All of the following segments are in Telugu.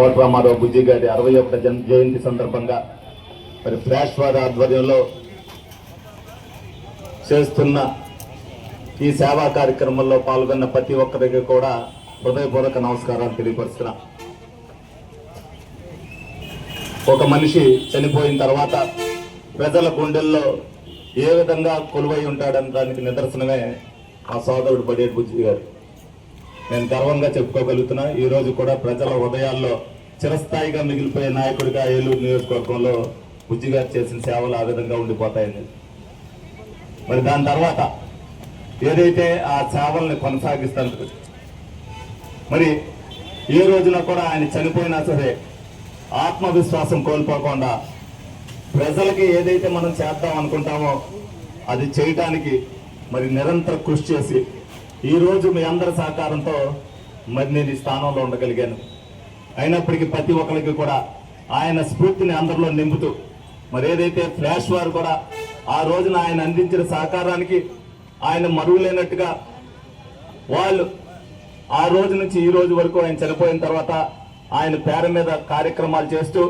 కోటరామారావు బుజ్జి గారి అరవై ఒకట జన్ జయంతి సందర్భంగా మరి ఫ్లాష్ వారి ఆధ్వర్యంలో చేస్తున్న ఈ సేవా కార్యక్రమంలో పాల్గొన్న ప్రతి ఒక్కరికి కూడా హృదయపూర్వక నమస్కారాలు తెలియపరుస్తున్నా. ఒక మనిషి చనిపోయిన తర్వాత ప్రజల గుండెల్లో ఏ విధంగా కొలువై ఉంటాడని దానికి నిదర్శనమే ఆ సోదరుడు పడేటి బుజ్జి గారు. నేను గర్వంగా చెప్పుకోగలుగుతున్నా ఈ రోజు కూడా ప్రజల హృదయాల్లో చిరస్థాయిగా మిగిలిపోయే నాయకుడిగా ఏలూరు నియోజకవర్గంలో బుజ్జి గారు చేసిన సేవలు ఆ విధంగా ఉండిపోతాయని. మరి దాని తర్వాత ఏదైతే ఆ సేవల్ని కొనసాగిస్తారు మరి ఏ రోజున కూడా ఆయన చనిపోయినా సరే ఆత్మవిశ్వాసం కోల్పోకుండా ప్రజలకి ఏదైతే మనం చేద్దాం అనుకుంటామో అది చేయటానికి మరి నిరంతర కృషి చేసి ఈరోజు మీ అందరి సహకారంతో మరి నేను ఈ స్థానంలో ఉండగలిగాను. అయినప్పటికీ ప్రతి ఒక్కరికి కూడా ఆయన స్ఫూర్తిని అందరిలో నింపుతూ మరి ఏదైతే ఫ్లాష్ వారు కూడా ఆ రోజున ఆయన అందించిన సహకారానికి ఆయన మరువులేనట్టుగా వాళ్ళు ఆ రోజు నుంచి ఈ రోజు వరకు ఆయన చనిపోయిన తర్వాత ఆయన పేర మీద కార్యక్రమాలు చేస్తూ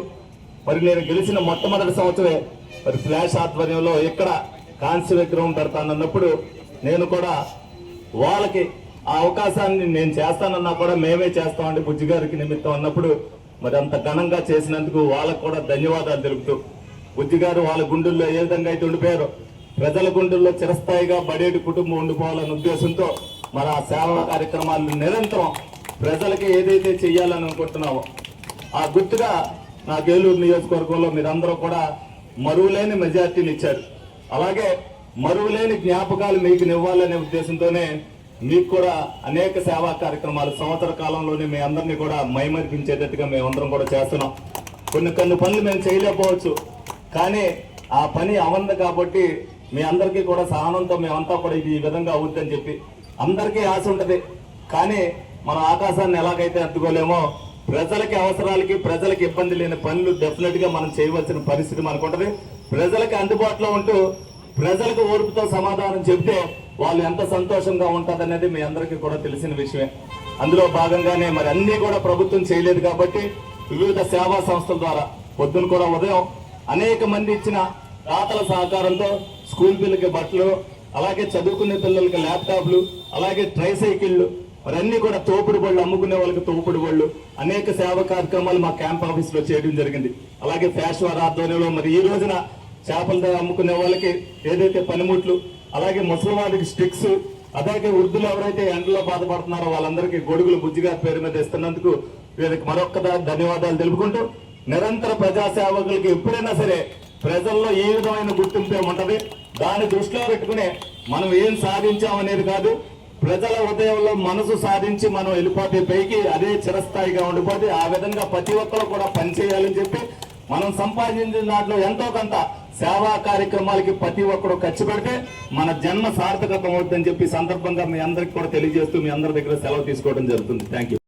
మరి నేను గెలిచిన మొట్టమొదటి సంవత్సరమే మరి ఫ్లాష్ ఆధ్వర్యంలో ఇక్కడ కాంస్య విగ్రహం పెడతానన్నప్పుడు నేను కూడా వాళ్ళకి ఆ అవకాశాన్ని నేను చేస్తానన్నా కూడా మేమే చేస్తామండి బుజ్జి గారికి నిమిత్తం అన్నప్పుడు మరి అంత ఘనంగా చేసినందుకు వాళ్ళకు కూడా ధన్యవాదాలు తెలుపుతూ బుజ్జి గారు వాళ్ళ గుండెల్లో ఏ విధంగా అయితే ఉండిపోయారు ప్రజల గుండెల్లో చిరస్థాయిగా బడేటి కుటుంబం ఉండిపోవాలనే ఉద్దేశంతో మరి ఆ సేవా కార్యక్రమాలను నిరంతరం ప్రజలకి ఏదైతే చేయాలని అనుకుంటున్నామో ఆ గుర్తుగా నా ఏలూరు నియోజకవర్గంలో మీరందరూ కూడా మరువులేని మెజార్టీని ఇచ్చారు. అలాగే మరువులేని జ్ఞాపకాలు మీకు ఇవ్వాలనే ఉద్దేశంతోనే మీకు కూడా అనేక సేవా కార్యక్రమాలు సంవత్సర కాలంలోనే మీ అందరినీ కూడా మైమర్పించేటట్టుగా మేమందరం కూడా చేస్తున్నాం. కొన్ని కొన్ని పనులు మేము చేయలేకపోవచ్చు. కానీ ఆ పని అవంది కాబట్టి మీ అందరికీ కూడా సహనంతో మేమంతా కూడా ఇది ఈ విధంగా అవుద్దని చెప్పి అందరికీ ఆశ ఉంటుంది. కానీ మన ఆకాశాన్ని ఎలాగైతే అడ్డుకోలేమో ప్రజలకి అవసరాలకి ప్రజలకి ఇబ్బంది లేని పనులు డెఫినెట్గా మనం చేయవలసిన పరిస్థితి మనకు ఉంటది ప్రజలకి అందుబాటులో ఉంటూ ప్రజలకు ఓర్పుతో సమాధానం చెప్తే వాళ్ళు ఎంత సంతోషంగా ఉంటదనేది మీ అందరికీ కూడా తెలిసిన విషయమే. అందులో భాగంగానే మరి అన్ని కూడా ప్రభుత్వం చేయలేదు కాబట్టి వివిధ సేవా సంస్థల ద్వారా పొద్దున కూడా ఉదయం అనేక మంది ఇచ్చిన దాతల సహకారంతో స్కూల్ పిల్లలకి బట్టలు అలాగే చదువుకునే పిల్లలకి ల్యాప్టాప్లు అలాగే ట్రై సైకిళ్ళు మరి అన్ని కూడా తోపుడు బళ్ళు అమ్ముకునే వాళ్ళకి తోపుడు బళ్ళు అనేక సేవా కార్యక్రమాలు మా క్యాంప్ ఆఫీస్లో చేయడం జరిగింది. అలాగే ఫ్యాష్ వార్ ఆధ్వర్యంలో మరి ఈ రోజున చేపలు అమ్ముకునే వాళ్ళకి ఏదైతే పనిముట్లు అలాగే ముసలివాడికి స్టిక్స్ అలాగే వృద్ధులు ఎవరైతే ఎండలో బాధపడుతున్నారో వాళ్ళందరికీ గొడుగులు బుజ్జిగా పేరు మీద ఇస్తున్నందుకు వీరికి మరొక్కదారి ధన్యవాదాలు తెలుపుకుంటూ నిరంతర ప్రజాసేవకులకి ఎప్పుడైనా సరే ప్రజల్లో ఏ విధమైన గుర్తింపు ఏముంటది? దాన్ని దృష్టిలో పెట్టుకునే మనం ఏం సాధించామనేది కాదు. ప్రజల హృదయంలో మనసు సాధించి మనం వెళ్ళిపోతే పైకి అదే చిరస్థాయిగా ఉండిపోతే ఆ విధంగా ప్రతి ఒక్కరు కూడా పనిచేయాలని చెప్పి మనం సంపాదించిన దాంట్లో ఎంతో కొంత సేవా కార్యక్రమాలకి ప్రతి ఒక్కరు ఖర్చు పెడితే మన జన్మ సార్థకత అవుతుందని చెప్పి సందర్భంగా మీ అందరికి కూడా తెలియజేస్తూ మీ అందరి దగ్గర సెలవు తీసుకోవడం జరుగుతుంది. Thank you